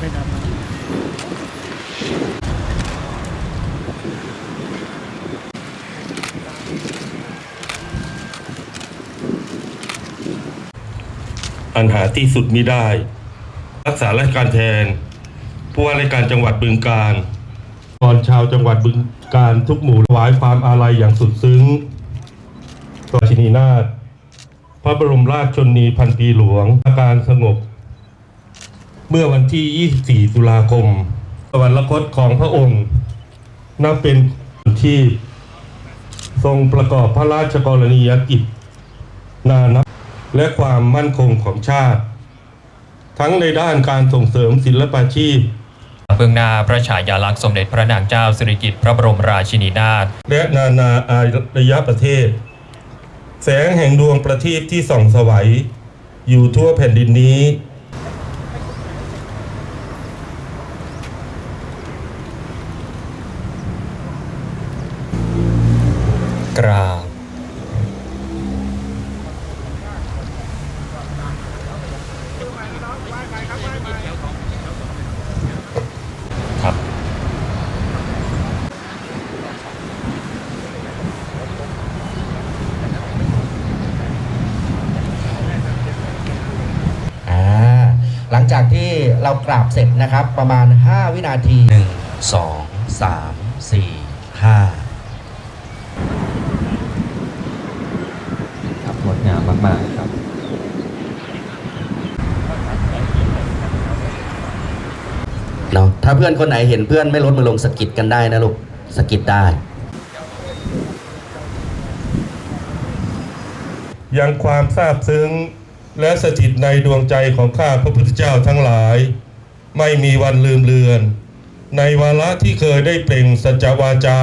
ไม่ดำนะอันหาที่สุดมิได้ รักษาราชการแทน ผู้ว่าราชการจังหวัดบึงกาฬก่อนชาวจังหวัดบึงกาฬทุกหมู่ถวายความอาลัยอย่างสุดซึ้งต่อชินีนาถพระบรมราชชนนีพันปีหลวงอาการสงบ เมื่อวันที่ 24 ตุลาคมสวรรคตของพระองค์ นับเป็นที่ทรงประกอบพระราชกรณียกิจ นานับและความมั่นคงของชาติ ทั้งในด้านการส่งเสริมศิลปาชีพเบื้องหน้าพระฉายาลักษณ์สมเด็จพระนางเจ้าสิริกิติ์พระบรมราชินีนาถและนานาอารยประเทศ แสงแห่งดวงประทีปที่ส่องสวัยอยู่ทั่วแผ่นดินนี้ กราบ ครับ อ่า หลังจากที่เรากราบเสร็จนะครับ ประมาณ 5 วินาที 1 2 3 4 5 ครับงดงา มมาก ๆ ครับเนาะถ้าเพื่อนคนไหนเห็นเพื่อนไม่ลดมือลงสะกิดกันได้นะลูกสะกิดได้ ยังความซาบซึ้งและสถิตในดวงใจของข้าพระพุทธเจ้าทั้งหลาย ไม่มีวันลืมเลือน ในวาระที่เคยได้เปล่งสัจวาจา